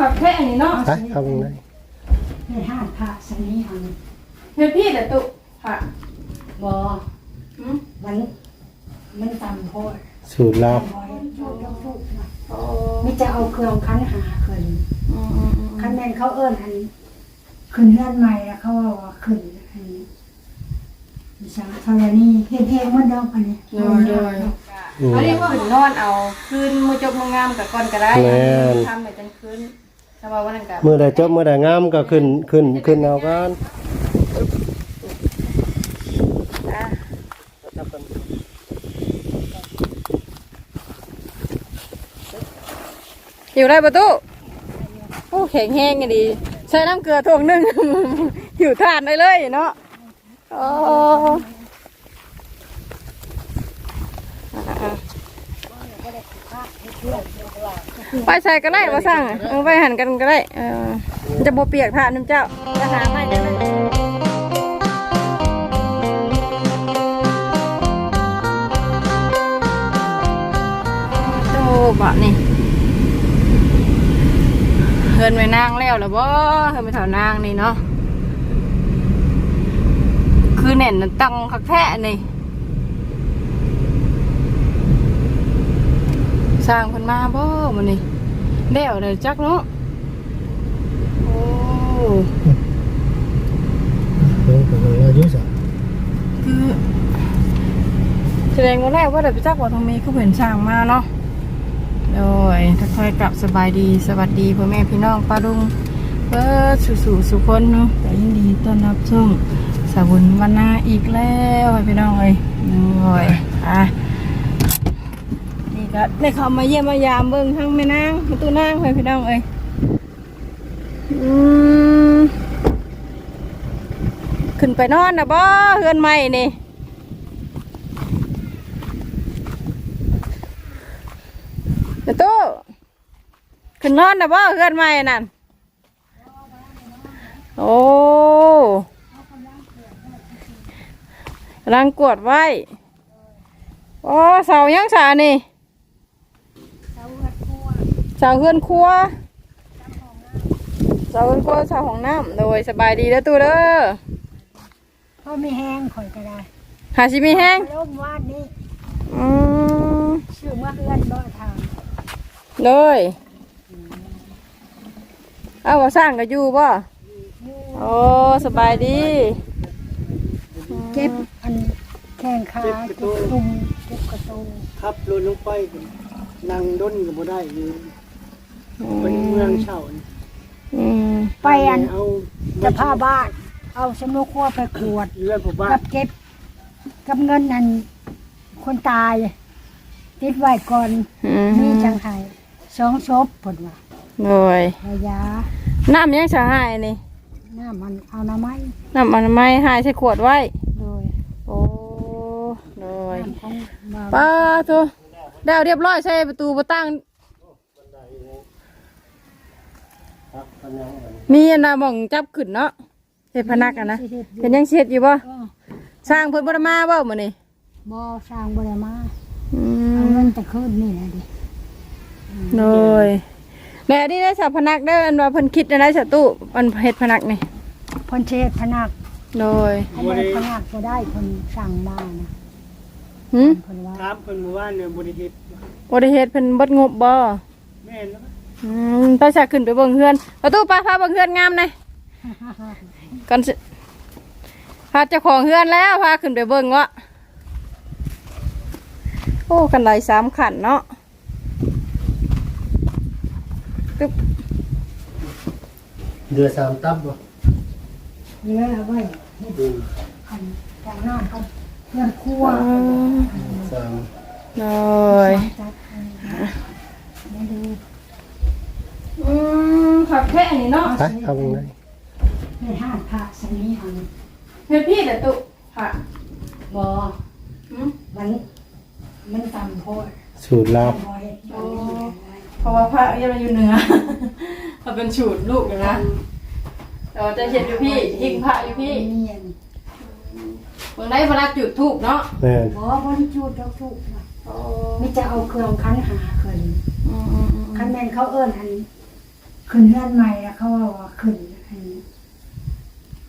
ผักแค่นี้เนาะไปเข้าไปไหนในห้างพระสนี้หันเฮ็ดพี่แต่ตุผักบออืมมัน มันตำโพดสูตรลับบอยชอบต้องพูดนะโอ้มิจะเอาเครื่องคั้นหาขึ้นอืมอืมอืมคันแมนเขาเอิ้นอันขึ้นเลื่อนใหม่แล้วเขาว่าว่าขึ้นอันดิฉันเท่านี้เฮ็ดเองมันดอกอันนี้โดยโดยอืม อันนี้ว่าขึ้นนอนเอาคืนมือจบมืองามกับก่อนก็ได้แม่น ทำไปจนคืน ถ้าว่าวันนั้นก็เมื่อใดจบเมื่อใดงามก็ขึ้นขึ้นขึ้นเอากันอะอยู่ได้ประตูโอ้แข็งแห้งไงดีใช้น้ำเกลือทงหนึงหิวทานได้เลยเนาะโอ้อะๆ ไปใส่ก็ได้มาสั่งเออไปหันกันก็ได้เออจะโบเปียกทานน้ำเจ้าจะหาไม่ได้โอ้บะนี่เฮินไปนางแล้วเหรอบ่เฮินไปแถวนางนี่เนาะคือเน่นน่ะตังคักแท้นี่ ร้างเพิ่นมาบ่มื้อนี้เดี๋ยวเดี๋ยวจักเนาะโอ้เพิ่นก็เลยอายุสักคือแสดงว่าแรกว่าเดี๋ยวไปจักว่าทางมีคือเห็นสร้างมาเนาะโดยทักทายกลับสบายดีสวัสดีพ่อแม่พี่น้องป้าลุงเปิดสู่สู่สุคนเนาะแต่ยินดีต้อนรับช่วงสาวุนวันนาอีกแล้วให้พี่น้องเอ้ยโอ้ยอะนี่ ก็ได้เข้ามาเยี่ยมมายามเบิ่งทั้งแม่นางประตูนางไปพี่น้องเอ้ยอืมขึ้นไปนอนนะบ่เฮือนใหม่นี่ประตูขึ้นนอนนะบ่เฮือนใหม่นั่นโอ้กำลังกวดไว้ โอ้เสายังสานี่ สาวเฮือนครัวสาวเฮือนครัวสาวของน้ำโดยสบายดีแล้วตู้เด้อเพราะไม่แห้งข่อยก็ได้หาชิมีแห้งร่มวาดนี้อืมชื่อว่าเอื้อนบ่ทางเลยเอาว่าสร้างก็อยู่บ่โอ้สบายดีเจ็บอันแข้งขาเจ็บตุ่มเจ็บกระตูครับลนลงไปนั่งด้นก็บ่ได้อยู่ เป็นเมืองเช่านี่อืมไปอันเอาจะพาบ้านเอาสมุนครัวไปขวดเลื่อนผมบ้ากันบเก็บกับเงินอันคนตาย ติดไว้ก่อนอืมมีจังไห้สองศพผลว่าโดยระยะน้ำยังสาหายนี่หน้ามันเอาหน้าไม้น้ำอนามัยหายใส่ขวดไว้ โดยโอ้โดยน้ำของบ่าวป้าตัวได้วเรียบร้อยใส่ประตูประตั้ง มีอันนะหมองจับขึ้นเนาะเห็ดพนักอะนะสิเฮ็ดอยู่เป็นยังเช็ดอยู่บ่ก็สร้างเพิ่นบ่ได้มาบ่มื้อนี้บ่สร้างบ่ได้มาอืเอามเงินแต่คืนนี่แหละดิโดยแล้วอันนี้ได้สับพนักได้ออันว่าเพิ่นคิดอะไรสัตู้อันเฮ็ดพนักนี่เพิ่นเทศพนักโดยอันใดพนักจะได้เพิ่นสั่งมานะหึเพิ่นว่าถามเพิ่นเมื่อวานเนี่ยบ่ได้เฮ็ดบ่ได้เฮ็ดเพิ่นเบิดงบบ่แม่นแล้ว อืมไปสักขึ้นไปเบิ่งเฮือนประตูไปพาเบิ่งเฮือนงามหน่อยก่อนสิพาเจ้าของเฮือนแล้วพาขึ้นไปเบิ่งวะโอ้กันไดสามขันเนาะตึ๊บเดือสามตับบ่เหลือเอาไว้เฮ็ดอันจากน้ำกันเพื่อนครัวสามโดยจัดมาดู อืมผั กแค่นี้เนาะไปเข้าไปไหนในห้างพระสนี้หันเฮ็ดพี่แต่ตุผักบ่อืมมันมันตำโพดสูตรลับบ่เฮ็ดบ่เพราะว่าพระยังมาอยู่เหนือเขาเป็นฉูดลูกนะแต่ว่าจะเห็นอยู่พี่หิ้งพระอยู่พี่เนียนเมืองได้พระจุดทูบเนาะแม่นบ่บ่ได้จูดดอกทุกนะมิจะเอาเครื่องคันหาขึ้นอืมอืมอืมคันแมนเขาเอิ้นอัน ขึ้นเฮือนใหม่แล้วเขาว่าว่าขึ้นอัน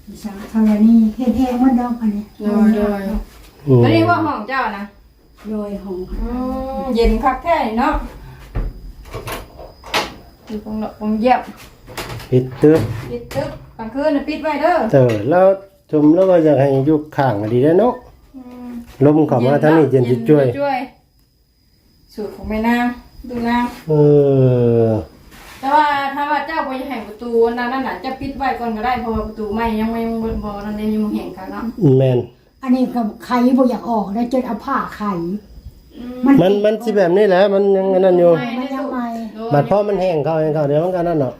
มีสังธรณีเฮ็ดแห้งมันดอกอันนี้โดยโดยอืมแล้วนี่ว่าห้องเจ้านะโดยของอืมเย็นคักแท้นี่เนาะอยู่ตรงเนาะตรงเยี่ยมปิดตึ๊บปิดตึ๊บกลางคืนน่ะปิดไว้เด้อเตอแล้วชมแล้วก็อยากให้อยู่ข้างดีได้อเนาะอืมลมเข้ามาทางนี้เย็นสิช่วยช่วย สูตรของแม่นางดูนางเออ แต่ว่าถ้าว่าเจ้าไปแห่งประตูนั่นนั่นน่ะจะปิดไว้ก่อนก็ได้เพราะว่าประตูไม่ยังไม่บ่บ่นั่นเลยยังบ่แห่งกันเนาะแม่นอันนี้ก็ไข่บ่อยากออกได้จนเอาผ้าไข่มันมันสิแบบนี้แหละมันยังอันนั้นอยู่มันยังใหม่บัดพอมันแห้งเข้าแห้งเข้าเดี๋ยวมันก็นั่นเนาะ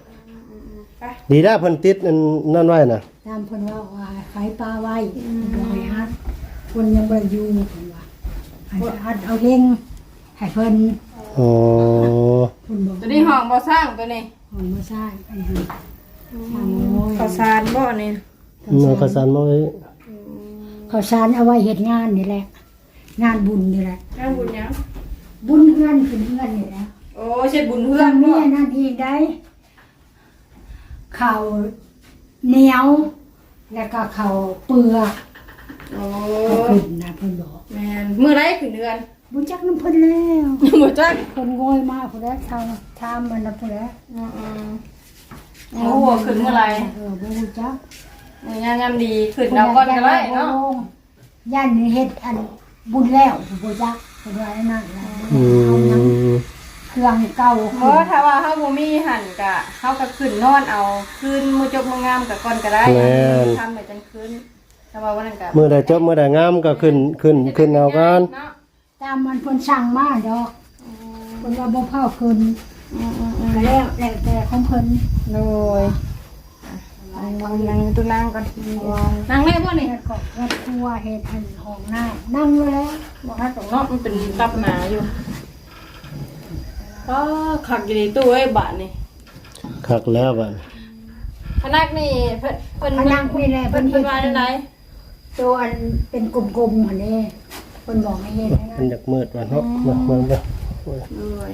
ไปดีได้เพิ่นติดอันนั่นไว้น่ะตามเพิ่นว่าว่าไข่ปลาไว้บ่ให้ฮัดคนยังบ่ได้อยู่เพิ่นว่าให้ฮัดเอาเฮงให้เพิ่น อ๋อเพิ่นบอกตัวนี้ห้องบ่สร้างตัวนี้ของบ่ใช่อันนี้ทางโอ้ยข้าวสารบ่นี่มันก็สั่นมาไว้ข้าวสารเอาไว้เฮ็ดงานนี่แหละ งานบุญนี่แหละงานบุญหยังบุญเฮือนขึ้นเฮือนนี่แหละโอ้เช็ดบุญเฮืเฮืออนนบ่นี่นั่นอีกได้ข้าวเหนียว แล้วก็ข้าวเปลือกโอ้ก็ขึ้นนะเพิ่นบอกแม่นมื้อไรขึ้นเดือน บุจักน้ำเพิ่นแล้วบ่จักเพิ่นโงยมาพุ่นแล้วทางทามมันนะพุ่นแล้วอือๆโอ้โหขึ้นเมื่อไหร่เออบ่รู้จักมื้อยามยามดีขึ้นเอาก่อนก็ได้เนาะย่านนี่เฮ็ดอันบุญแล้วบ่จักเพิ่นว่าอันนั่นแหละอืเอาหยังมเครื่องเก่าเพราะถ้าว่าเฮาบ่มีหั่นก็เฮาก็ขึ้นนอนเอาคืนมื้อจบมื้องามก็ก่อนก็ได้ทำให้จังคืนถ้าว่าวันนั้นก็มื้อใดจบมื้อใดงามก็ขึ้นขึ้นขึ้นเอากันเนาะ ตามมันเพิ่นสั่งมาดอกเพิ่นว่าบ่เผาขึ้นอืมก็แล้วแล้วแต่ของเพิ่นๆโดยอะนั่งนั่งตัวนางก่อนนั่งได้บ่นี่เฮ็ดก็เฮ็ดครัวเฮ็ดอันห้องน้ำนั่งอยู่แล้วบ่ฮัดตรงเนาะมันเป็นตับหนาอยู่ก็ขักอยู่ในตู้ไอ้บาทนี่คักแล้วบัดพนักนี่เพิ่นเพิ่นพนักนี่แหละเพิ่เพิ่นนเพิ่เฮ็นดว่าได้ไหนตัวอันเป็นกลมๆหั่นนี่เพิ่นบอกให้เฮ็ดให้มันอยากมืดว่าเนาะมาเบิ่งเด้อด้วย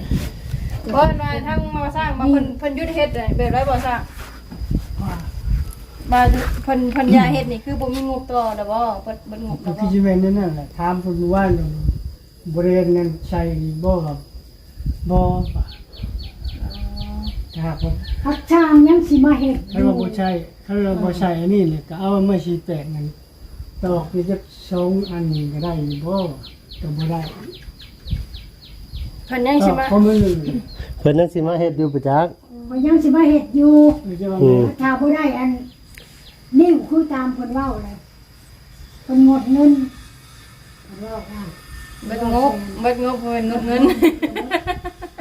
เพิ่นว่าทั้งมาสร้างมาเพิ่นเพิ่นยุดเฮ็ดได้แบบไรบ่สร้างบ่าเพิ่นเพิ่นยาเฮ็ดนี่คือบ่มีงบต่อดอกบ่เพิ่นเบิ่งงบดก็อกคือบ่สิเป็นนั่นน่ะถามเพิ่นว่าบริเวณนั้นใช่บ่ครับบ่ถ้าหากว่าฮักช่างยังสิมาเฮ็ดอถ้ายู่เราบ่ใช่ถ้าเราบ่ใช่อันนี้เนี่ยก็เอาเมื่อชีแตกนั่นตอกนี่จะ สองอันนี้ก็ได้อยู่บ่ก็บ่ได้เพิ่นยังก็สิมาเพราะมันเลยเพิ่นยังสิมาเฮ็ดอยู่ประจักษ์มันยังสิมาเฮ็ดอยู่มันจะว่าอืมถ้าบ่ได้อันนิ้วคือตามเพิ่นเว้าเลยเพิ่นงดเงินเพิ่นเว้าว่าเบิดงบเบิดงบเพิ่นงบเงิน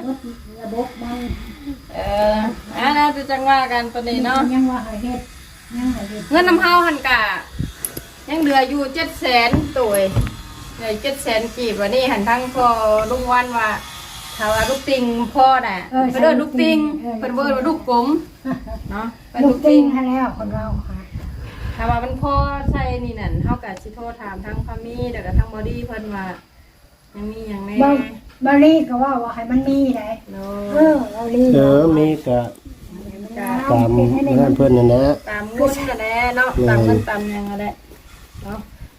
งดระบบมันเอออ่านะจะจังว่ากันตัวนี้เนาะ ยังว่าให้เฮ็ดยังให้เฮ็ดเงินน้ำเฮาหันกะ ยังเหลืออยู่เจ็ดแสนตัวเองเหลือเจ็ดแสนกีบวันนี้หันทั้งพอลุงวันว่าถ้าว่าลูกติงพ่อน่ะเพิ่นเดินลูกติงเพิ่นเบิดว่าลูกกลมเนาะเป็นลูลูกกติติงงให้แล้วคนเราค่ะถ้าว่ามันพ่อใส่นี่นั่นเฮากะสิโทรถามทั้งพามีแล้วก็ทั้งบอดี้เพิ่นว่ายังมีหยังแน่บางบาลีก็ว่าว่าให้มันมีได้โนเออบาลีเออมีก็ตามนั่นเพิ่นนั่นแหละตามเงินก็แน่เนาะตามเงินตามหยังก็ได้เนาะไ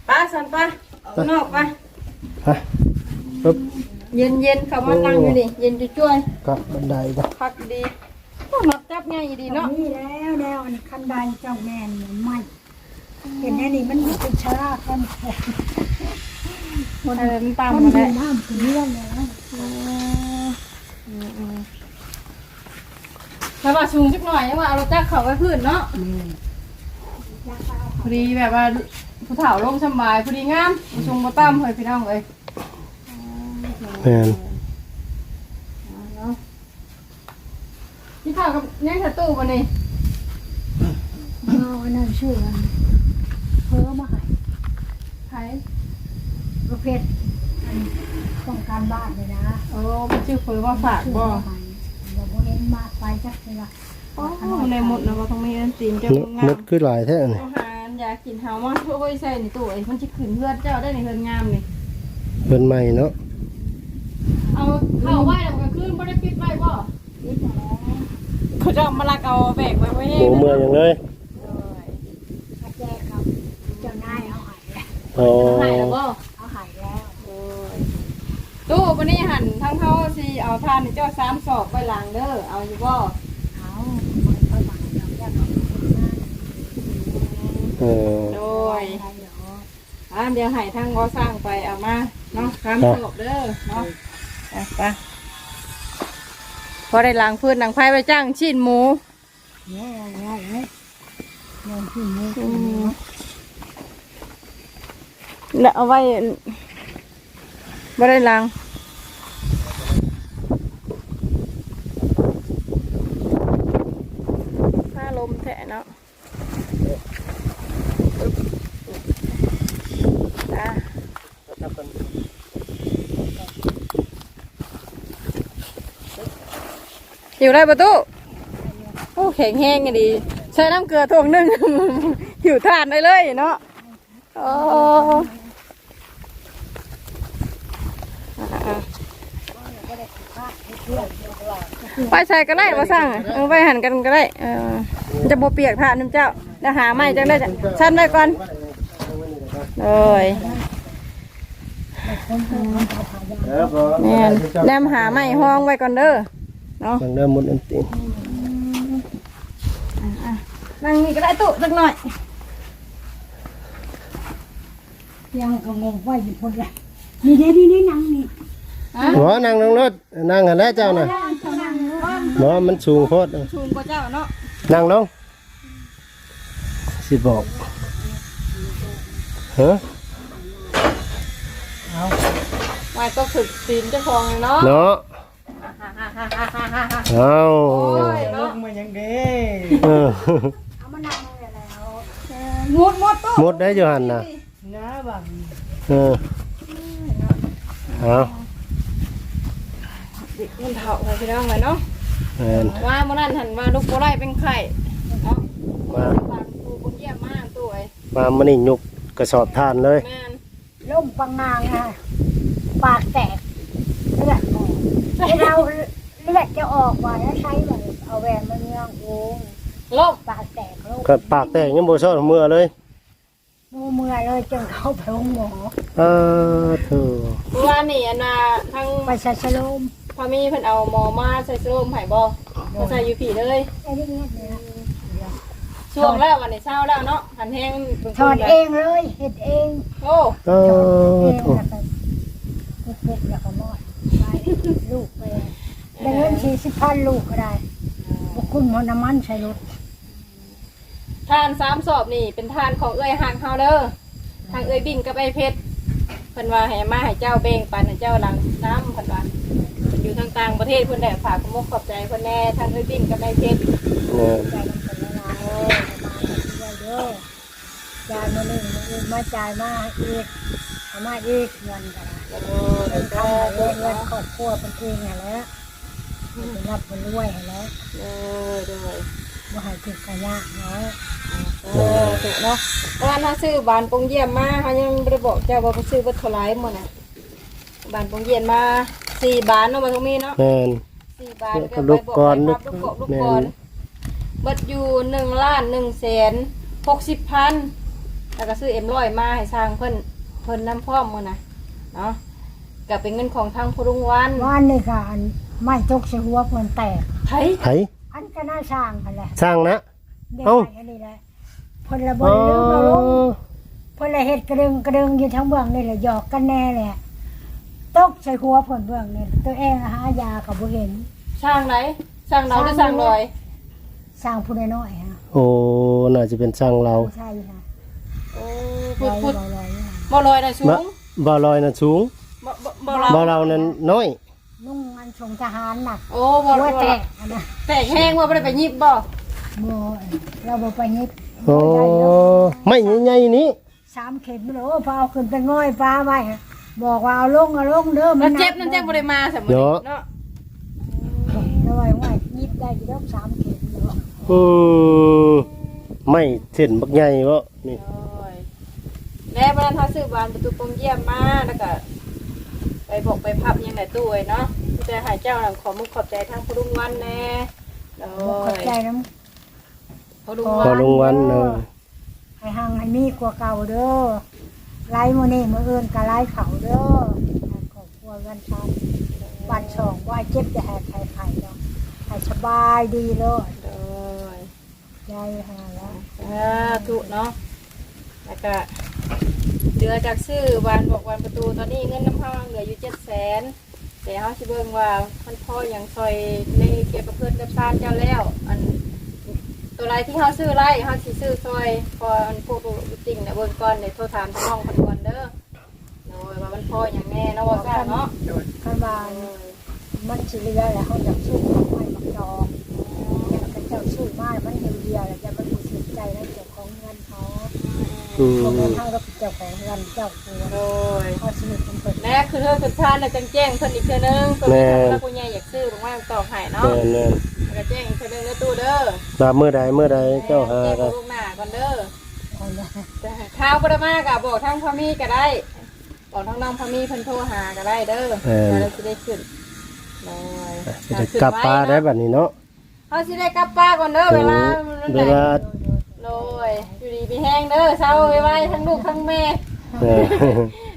ป้าสันไป้าออกนอกไปฮะปึ๊บเย็นเย็นๆเขามานั่งอยู่นี่เย็นจุ้ยกลับบันไดก็ๆพักดีโอ้มักจับง่ายดีเนาะมีแล้วแล้วอันคันใดเจ้าแม่นไม่เห็นแน่นี่มันเป็นชราคนแก่คนอะไรมันตามคนมาเดีได้ยวน้ำคือเรื่องแล้วแล้วว่าชุงสักหน่อยยังว่าเอารถจักรเขาไว้พื้นเนาะพอดีแบบว่า ผู้เฒ่าลมสำบายพอดีงามบ่ชุงบ่ตั้มเฮ้ยพี่น้องเอ้ยแม่นเนาะพี่ข้าวกับยังถัดตู้บ่นี่เอาอันนั้นชื่ออันเพิ่มมาให้ไผประเภทอันต้องการบ้านเลยนะโอ้มันชื่อเฟอว่าฝากบ่บอกบ่เห็นมาไปจักเทื่อโอ้ในหมดนะว่าต้องมีอันตีนเจ้านึกงามนึกคือหลายแท้นี่อาหารอ ยากกินเฮามาโอ้ยใส่ในตู้ไอ้มันสิขึ้นเฮือนเจ้าได้ในเฮือนงามนี่เพิ่นใหม่เนาะเอาเข้าไว้แล้วก็คืนบ่ได้ปิดไว้บ่นิดหน่อยเขาดอกมาลักเอาแบกไว้ไว้หมูเมืองอย่างเลยมาแจกครับเจ้านายเอาหายแล้วอ๋อหายแล้วบ่เอาหายแล้วตู้วันนี้หันทั้งเขาสิเอาทานให้เจ้าสามศอกไปหลังเด้อเอาอยู่บ่ เอาค่อยๆมาเราแยกเอา เออโดยใช่เหรออ่าเดี๋ยวให้ทางก็สร้างไปเอามาเนาะสามศอกเด้อเนาะไปไปพอได้ล้างพื้นหนังไผ่ไปจ้างชิ้นหมูเนี่ยเนี่ยเนี่ยเงินที่มืออืมแล้วเอาไว้ไม่ได้ล้างถ้าลมแทะเนาะจ้า อยู่ได้ประตูโอ้แข็งแห้งไงดี ใช้น้ำเกลือทวงหนึ่งหิวทานได้เลยเนาะโอ้ไปใส่ก็ได้มาสั่งเออไปหันกันก็ได้เออจะโบเปียกทานน้ำเจ้าแล้วหาไม้จังได้จ้ะชั้นไว้ก่อนเลยเออพอแม่นแนมหาไม้ห้องไว้ก่อนเด้อ เนาะทางเดิมหมดอันตินั่งนี่ก็ได้ตุสักหน่อยยังก็งงว่าอยู่คนละนี่เด้นี่นี่นั่งนี่หัวนั่งนั่งรถนั่งกันแล้วเจ้าน่ะหมอมันสูงโคตรชูงกว่าเจ้าเนาะนั่งลงสิบอกฮะไม้ก็ฝึกตีนเจ้าของเลยเนาะเนาะ เอาโอ้ยลเนาะงมาอย่างเด้เออเอามานั่งเลยแล้วมุดมุดตู้หมดได้อยู่หันน่ะน้าบังเออเอาเด็กมันเถาไปพี่น้องเลยเนาะแม่นว่ามื่อนั้นหันว่าลูกโบไล่เป็นไข่เนาะมาบางตูบุญเยี่ยมมากตู้ไอ้มามันนี่ยุกกระสอบทานเลยแม่นล่มปังงางอะปากแตกเลือดออกให้ เราเลือดจะออกว่าแล้วใช้แบบเอาแหวนมาเนื้องโอ้ลบปากแตกโรคก็ปากแตกยังบ่ชอบเมื่อเลยมูเมื่อเลยจนเข้าไปโรงหมอเออเธอว่านี่อันน่ะทั้งไปใส่ชะโลมพามีเพิ่นเอาหมอมาใส่สโลมไผ่บ่มาใส่อยู่ผีเลยไอ้นี่เงี้ยเนี่ยช่วงแล้ววันนี้เช้าแล้วเนาะหันแห้งถอดเองเลยเห็ดเองโอ้เอถอดอเองโธ่แล้วก็ปุ๊บๆแล้วก็มอดไป ลูกไปได้เงินสี่สิบพันลูกก็ได้บุคุณมอน้ำมันใช้รถทานสามสอบนี่เป็นทานของเอ้ยห่างเฮาเด้อทางเอ้ยบิ่งกับไอ้เพชรเพิ่นว่าให้มาให้เจ้าเบ่งปันให้เจ้าหลังน้ำเพิ่นว่าเพิ่นอยู่ทางต่างประเทศเพิ่นได้ฝากขอมกขอบใจเพิ่นแน่ทางเอ้ยบิ่งกับไอ้เพชรเนี่ยใจมันเป็นเวลาเออมาเยอะๆจ่ายมาหนึ่งมาอื่นมาจ่ายมาอีก เอามาอีกเงินกันโอ้เป็ยนก็คำเด้เงิอนครอบครัวเป็นเองไงแล้วเป็นรับเป็นรวยไงแล้วเออเด้อว่าให้ติดกระยากเนาะเออถูกเนาะเพราะว่าถ้าซื้อบานปงเยี่ยมมาเขายังบ่ได้บอกเจ้าว่าไปซื้อบัตรเท่าไหร่หมดน่ะบานปงเยี่ยมมาสี่บานเนาะมาตรงนี้เนาะแม่นสี่บานเดี๋ยวก็ลูกก่อนลูลูกกลูกลูกแม่นก่อนเบิดอยู่หนึ่งล้านหนึ่งแสนหกสิบพันแล้วก็ซื้อเอ็มร้อยมาให้สร้างเพิ่นเพิ่นน้ำพร้อมมือนะเนาะก็เป็นเงินของทางพรุงวันว่านนี่ค่ะอันไม่จกใส่หัวเพิ่นแตกไทยไผอันก็น่าสร้างกันแหละสร้างนะ เด็กเอ้าไปอันนี้แหละเพิ่นละบอ๋นอลืมเอาลงเพิ่นละเฮ็ดกระดึงกระดึงอยู่ทั้งเบื้องนี่แหละหยอกกันแน่แหละตกใส่หัวเพิ่นเบื้องนี่ตัวเองหายาก็บ่เห็นสร้างไหนสร้างเราหรือสร้างลอยสร้างผู้น้อยๆฮะโอ้น่าจะเป็นสร้างเราใช่ค่ะโอ้ลพุดอยพุดลอยๆค่ะ บ่ลอยนะสูบ่งบ่ลอยน่ะสูงบ่บ่บ่เราบ่เรานั้นน้อยนุ่งอันชงทหารหนักโอ้บ่หัวบ่แตกอันนะแตกแห้งว่าบ่ได้ไปยิบบ่บ่เราบ่ไปยิบโอ้ไม่ใหญ่ๆนี้สามเข็มโอ้พอเอาขึ้นไปง่อยฟ้าไว้ฮะบอกว่าเอาลงเอาลงเด้อมันเจ็บนั่นเจ็บบ่ได้มาสมมุติเนาะน้อยไว้ยิบได้กี่ดอกสามเข็มเนาะอืมไม่เส้นบักใหญ่บ่นี่โอ้ย แล้ววันนั้นถ้าซื้อบานประตูปงเยี่ยมมาแล้วก็ไปบอกไปพับยังไงตู้ไอ้เนาะจะหายเจ้าหลังขอมุกขอบใจทางพรุงวันแน่โอ้ขอบยใจใจน้พอดูพอว่าลงวันเออำให้หังให้มีกว่าเก่าเด้อไล่มื้อนี้มื้ออื่นก็ไล่เขาเด้อให้ครอบครัวกันชันวันสองว่าเจ็บจะแหกไข้ไข้เนาะให้สบายดีเลยโดย ยายหาแล้ว สาธุเนาะแล้วก็ เหลือจากซื้อวันบอกวันประตูตอนนี้เงินน้ำพังเหลืออยู่เจ็ดแสนแต่เขาสิเบิ่งว่ามันพ่ออย่างซอยในเกี่ยวกับเพื่อนกับซานเจ้าแล้ว อันตัวไรที่เขาซื้อไรเขาสิซื้อซอยพออันพวกจริงเนี่ยเบิงก่อนในโทรถามท้องคนก่อนเด้อโดยว่ามันพ่ออย่างแน่เนาะว่าซ่เนาะคันว่ามันสิเหลือแล้วเขาจะสู้กับไม้บักจออยากระเจ้าสู้มามันเดียวเดียวแล้วจะมันรู้สึกใจในเจ้าของเงินเขา อืมเพราะว่าทางเราเป็นเจ้าของเงินเจ้าตัวโดยเขาสนิทกันเปิดแน่คือเธอสุดท้ายน่ะจังแจ้งเพิ่นอีกเทื่อนึงตัวนี้ถ้าผู้ใหญ่อยากซื้อผมว่าตอบให้เนาะแม่นแม่นแล้วก็แจ้งอีกเทื่อนึงเด้อตู้เด้อว่ามื้อใดมื้อใดเจ้าหาแจ้งก็ลูกหน้าก่อนเด้อเอาละแต่ข้าวบ่ได้มากอะบอกทางพ่อมีก็ได้บอกทางน้องพ่อมีเพิ่นโทรหาก็ได้เด้อแล้วสิได้ขึ้นโดยสิได้กลับป้าได้บัดนี้เนาะ เขาสิได้กลับป้าก่อนเด้อเวลามันเวได้ลา โดยอยู่ดีมีแห้งเด้อเศร้าไว้ๆทั้งลูกทั้งแม่ เออ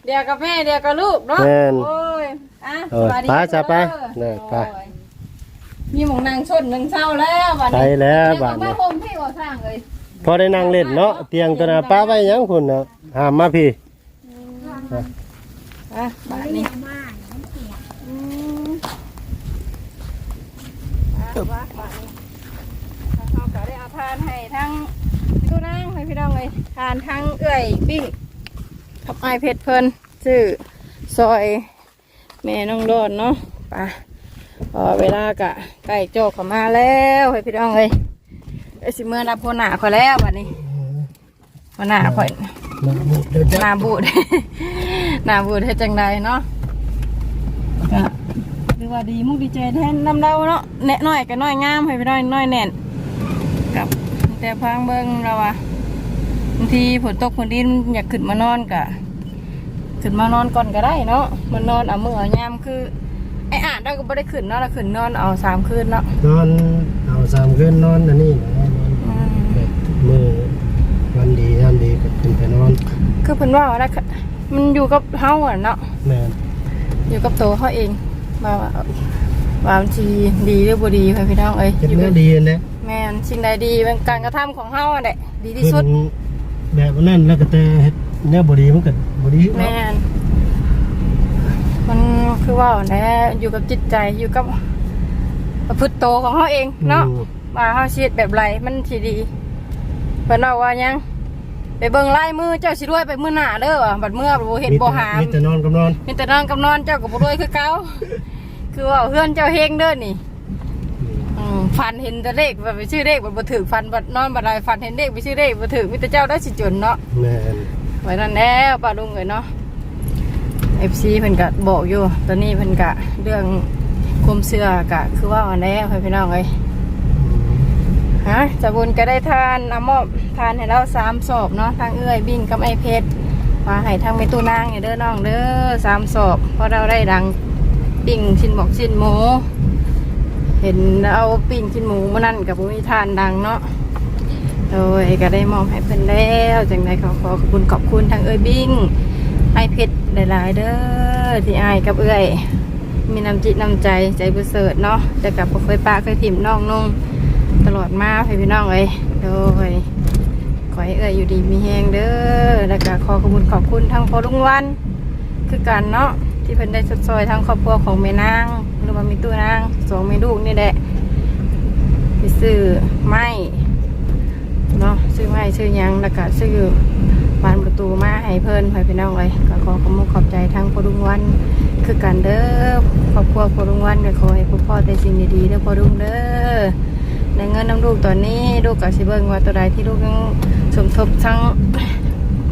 เดี๋ยวกับแม่เดี๋ยวกับลูกเนาะแม่นโอ้ยอะเออสวัสดีไปจ้ะไปเด้อเด้อไปโอ้ยมีหมองนางชนหนึ่งเศร้าแล้วบัดไปนี้แล้วเดี๋ยวบัดกับนี้มาห่มพี่ก่อสร้างเลยพอได้นั่งเล่นเนาะเตียงตัวน่ะป้าไว้หยังพุ่นน่ะหามมาพี่อะบัดนี้มากมันเสียอืมอะว่าบัดนี้เขาก็ได้เอาทานให้ทั้งพี่ตู้นั่งให้พี่น้ อยทานทั้งเอื้อยปิ้งกับไอเพชรเพิ่นชื่อซอยแม่น้องโดนเนาะไปพอเวลากะใกล้โจกเข้ามาแล้วให้พี่น้องเลยไอสิเมื่อรับหัวหนาข่อยแล้วบัดนี้หัวหนาข่อยหนาบูดหนาบูดให้จังใดเนาะก็คือว่าดีมุกดีใจแทนน้ำเดาเนาะแน่น้อยก็น้อยงามให้พี่น้อยน้อยแน่นกับแต่พังเบิ่งเราอะางทีฝนตกฝนดินอยากขึ้นมานอนกะขึ้นมานอนก่อนก็ได้เนาะมานอนเอามือเอายามคือไอ้อ่านเราก็ไม่ได้ขึ้นเนาะเราขึ้นนอนเอาสามคืนเนาะนอนเอาสามคืนนอนอันนี้นะนอนแบบมือวันดียามดีก็ขึ้นไปนอน คือเพิ่นว่าว่านะมันอยู่กับเฮาอะเนาะแม่นอยู่กับตัวเขาเองว่าว่าว่าบางทีดีหรือบ่ดีให้พี่น้องเอ้ยเป็นอยู่เมื่กัอบดีนะแม่นสิ่งใดดีเป็นการกระทำของเฮาอะแหละดีที่สุดเพิ่น แบบนั้นแล้วก็แต่เฮ็ดแนวบ่ดีมันก็บ่ดีแม่นมันคือว่าแหละอยู่กับจิตใจอยู่กับประพฤติโตวของเฮาเองเนาะว่าเฮาชีวิตแบบไรมันสิดีเพิ่นบอกว่าหยังไปเบิ่งลายมือเจ้าสิรวยไปมื้อหน้าเด้อว่ะบัดเมื่อบ่เฮ็ดบ่หามมีแต่นอนกับนอนมีแต่นอนกับนอนเจ้าก็บ่รวยคือเก่าคือว่าเพื่อนเจ้าเฮงเด้อนี่อืม ฟันเห็นแต่เลขแบบไปชื่อเลขบัดบ่ถูกฟันบัดนอนบัดไรฟันเห็นเลขไปชื่อเลขบ่ถูกมีแต่เจ้าได้สิจนเนาะแม่นไว้นั่นแล้วป้าลุงเอ้ยเนาะ FC เพิ่นก็บอกอยู่ ตอนนี้เพิ่นก็เรื่องคุมเสื้อก็คือว่าอันแล้วให้พี่น้องเอ้ยฮะจะบุญก็ได้ทานน้ำมอบทานให้เราสามศพเนาะทางเอื้อยบิ่งกับไอเพชรมาให้ทางเมตูนางเนี่ยเด้อน้องเด้อสามศพเพราะเราได้ดังปิ่งชิ้นบอกชิ้นหมู เห็นเอาปิ่งชิ้นหมูมานั่นกับมีทานดังเนาะโดยก็ได้มอบให้เพิ่นแล้วจังไดขอขอขอบคุณขอบคุณทางเอื้อยบิ่งไอเพชรหลาย ๆ เด้อที่อายกับเอื้อยมีน้ำจิตน้ำใจใจบุเสริฐเนาะแต่กับบ่เคยปะเคยถิ่มน้องนุ่งตลอดมาให้พี่น้องเอ้ยโดยขอให้เอ้ยอยู่ดีมีแหงเด้อแล้วก็ขอขอบคุณขอบคุณทั้งพอลุงวัน คือกันเนาะที่เพิ่นได้ชดซอยทั้งครอบครัวของแม่นาง รือว่ามีตัวนางสองม่ลูกนี่แหละไปซื้อไม้เนาะซื้อไม้ซื้อยังแล้วก็ซื้อบานประตูมาให้เพิ่นให้พี่น้องเอ้ยก็ขอขอบคุณขอบใจทั้งพอลุงวันคือกันเด้อครอบครัวพอลุงวันก็ขอให้คุณพ่อแต่สิ่งดีๆเด้อพอลุงเด้อในเงินน้ำลูกตอนนี้ลูกกับสิเบิงว่าตัวใดที่ลูกยังสมทบทั้ง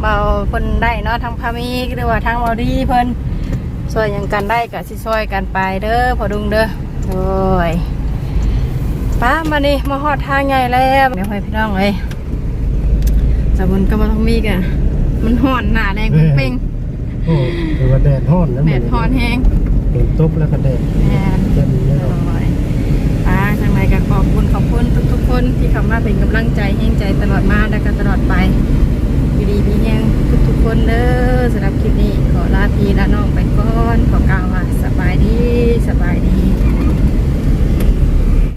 เบาเพิ่นได้เนาะทั้งพามีหรือว่าทั้งเบาดีเพิ่น ซอยหยังกันได้กับสิซอยกันไปเด้อพอดุงเด้อโอ้ยป้ามานี่มาฮอดทางใหญ่แล้วเดี๋ยวให้พี่น้องเลยสาบุญก็มาต้องมีกันมันห่อนหนาแดงเป่งโอ้แต่ว่าแดดร้อนนะๆแดดห่อนแห้งโดนตบแล้วก็แดดแม่นเต็มเลยโอ้ยป้าจังไรก็ขอบคุณขอบคุณทุกๆคนคนที่เข้ามาเป็นกำลังใจแห่งใจตลอดมาและก็ตลอดไปอยู่ดีมีแห่งทุกๆ คนเด้อสำหรับคลิปนี้ขอลาพีและน้องไปก่อนขอกล่าวว่าสบายดีสบายดี